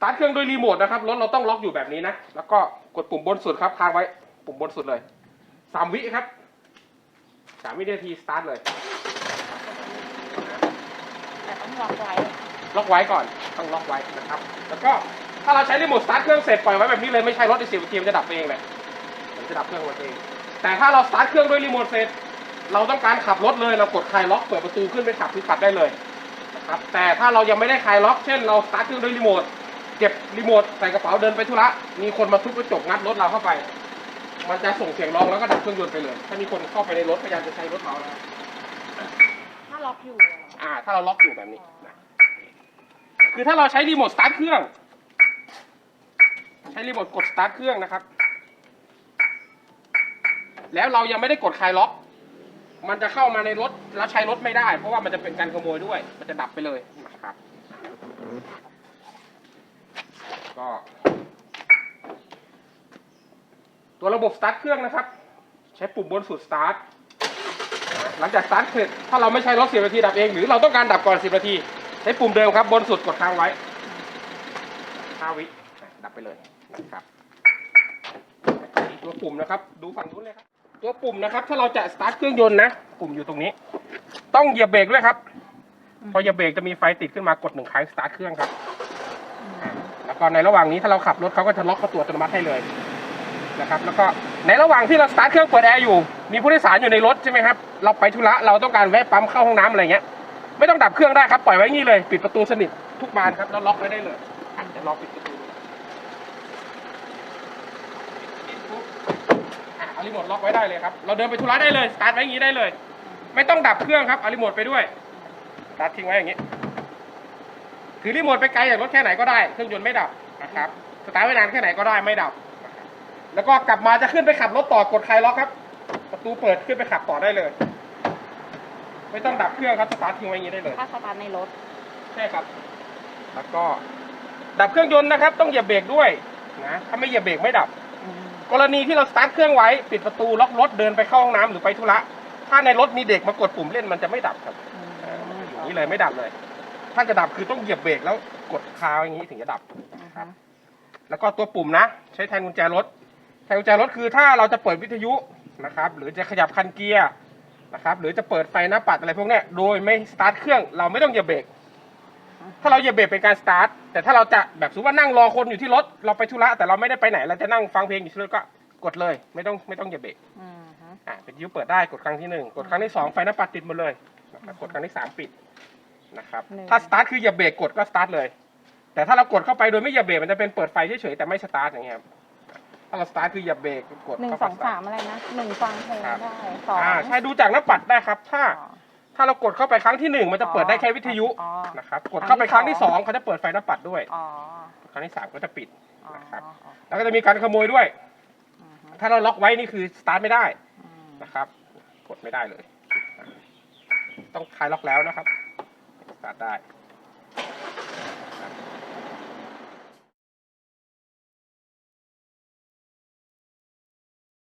สตาร์ทเครื่องด้วยรีโมทนะครับรถเราต้องล็อกอยู่แบบนี้นะ แล้วก็กดปุ่มบนสุดครับค้างไว้ ปุ่มบนสุดเลยสามวิครับสามวินาทีสตาร์ทเลย แต่ต้องล็อกไว้ล็อกไว้ก่อน ต้องล็อกไว้นะครับ แล้วก็ถ้าเราใช้รีโมทสตาร์ทเครื่องเสร็จปล่อยไว้แบบนี้เลยไม่ใช่รถในสิบนาทีมันจะดับเองเลยมันจะดับเครื่องมันเอง แต่ถ้าเราสตาร์ทเครื่องด้วยรีโมทเสร็จ เราต้องการขับรถเลยเรากดคลายล็อกเปิดประตูขึ้นไปขับคือขับได้เลยนะครับ แต่ถ้าเรายังไม่ได้คลายล็อก เช่นเราสตาร์ทเครื่องด้วยรีโมท เก็บรีโมทใส่กระเป๋าเดินไปธุระมีคนมาทุบกระจกงัดรถเราเข้าไป มันจะส่งเสียงร้องแล้วก็ดับเครื่องยนต์ไปเลย ถ้ามีคนเข้าไปในรถพยายามจะใช้รถเรานะถ้าล็อกอยู่อ่า ถ้าเราล็อกอยู่แบบนี้นะคือถ้าเราใช้รีโมทสตาร์ทเครื่อง ใช้รีโมทกดสตาร์ทเครื่องนะครับ แล้วเรายังไม่ได้กดคลายล็อก มันจะเข้ามาในรถแล้วใช้รถไม่ได้ เพราะว่ามันจะเป็นการขโมยด้วย มันจะดับไปเลยนะครับ ก็ ตัวระบบสตาร์ทเครื่องนะครับ ใช้ปุ่มบนสุดสตาร์ทหลังจากสตาร์ทเสร็จถ้าเราไม่ใช้รถสิบนาทีดับเอง หรือเราต้องการดับก่อนสิบนาที ใช้ปุ่มเดิมครับ บนสุดกดค้างไว้ห้าวิดับไปเลยนะครับตัวปุ่มนะครับ ดูฝั่งนู้นเลยครับ ตัวปุ่มนะครับ ถ้าเราจะสตาร์ทเครื่องยนต์นะปุ่มอยู่ตรงนี้ ต้องเหยียบเบรกด้วยครับ พอเหยียบเบรกจะมีไฟติดขึ้นมากดหนึ่งครั้งสตาร์ทเครื่องครับ ก็ในระหว่างนี้ถ้าเราขับรถเขาก็จะล็อกประตูอัตโนมัติให้เลยนะครับแล้วก็ในระหว่างที่เราสตาร์ทเครื่องเปิดแอร์อยู่ มีผู้โดยสารอยู่ในรถใช่ไหมครับเราไปธุระเราต้องการแวะปั๊มเข้าห้องน้ำอะไรเงี้ยไม่ต้องดับเครื่องได้ครับปล่อยไว้อย่างนี้เลย ปิดประตูสนิททุกบานครับแล้วล็อกไว้ได้เลยอะเดี๋ยวลองปิดประตูดูปิดปุ๊บอะเอารีโมทล็อกไว้ได้เลยครับเราเดินไปธุระได้เลยสตาร์ทไว้อย่างนี้ได้เลย ไม่ต้องดับเครื่องครับเอารีโมทไปด้วยสตาร์ททิ้งไว้อย่างนี้ ถือรีโมทไปไกลจากรถแค่ไหนก็ได้เครื่องยนต์ไม่ดับนะครับสตาร์ทไว้นานแค่ไหนก็ได้ไม่ดับ แล้วก็กลับมาจะขึ้นไปขับรถต่อกดคลายล็อกครับ ประตูเปิดขึ้นไปขับต่อได้เลย ไม่ต้องดับเครื่องครับสตาร์ททิ้งไว้อย่างนี้ได้เลยถ้าสตาร์ทในรถใช่ครับ แล้วก็ดับเครื่องยนต์นะครับ ต้องเหยียบเบรกด้วยนะถ้าไม่เหยียบเบรกไม่ดับ กรณีที่เราสตาร์ทเครื่องไว้ปิดประตูล็อกรถเดินไปเข้าห้องน้ำหรือไปธุระถ้าในรถมีเด็กมากดปุ่มเล่นมันจะไม่ดับครับเออมันอยู่อย่างนี้เลยไม่ดับเลย ถ้าจะดับคือต้องเหยียบเบรกแล้วกดคาไว้อย่างนี้ถึงจะดับครับแล้วก็ตัวปุ่มนะ ใช้แทนกุญแจรถแทนกุญแจรถคือถ้าเราจะเปิดวิทยุนะครับ หรือจะขยับคันเกียร์นะครับ หรือจะเปิดไฟหน้าปัดอะไรพวกเนี้ยโดยไม่สตาร์ทเครื่องเราไม่ต้องเหยียบเบรกถ้าเราเหยียบเบรกเป็นการสตาร์ทแต่ถ้าเราจะแบบสมมติว่านั่งรอคนอยู่ที่รถเราไปธุระแต่เราไม่ได้ไปไหนเราจะนั่งฟังเพลงอยู่ที่รถก็กดเลย ไม่ต้องไม่ต้องเหยียบเบรกอืมฮึอ่าวิทยุเปิดได้กดครั้งที่หนึ่งกดครั้งที่สองไฟหน้าปัดติดหมดเลยนะครับกดครั้งที่สามปิด นะครับถ้าสตาร์ทคือเหยียบเบรกกดก็สตาร์ทเลย แต่ถ้าเรากดเข้าไปโดยไม่เหยียบเบรกมันจะเป็นเปิดไฟเฉยๆแต่ไม่สตาร์ทอย่างเงี้ยครับถ้าเราสตาร์ทคือเหยียบเบรกกดหนึ่งเข้าสไปองสามอะไรนะหนึ่งฟังเพลงครับได้สองอ่าใช่ดูจากหน้าปัดได้ครับ ถ้าอ๋อถ้าเรากดเข้าไปครั้งที่หนึ่งมันจะเปิดได้แค่วิทยุอ๋อ นะครับกดเข้าไปครั้งที่สองเขาจะเปิดไฟหน้าปัดด้วย อ๋อครั้งที่สามก็จะปิด อ๋อนะครับ อ๋อแล้วก็จะมีการขโมยด้วย อืมฮึถ้าเราล็อกไว้นี่คือสตาร์ทไม่ได้อืมนะครับ กดไม่ได้เลย ต้องคลายล็อกแล้วนะครับส ตาร์ทได้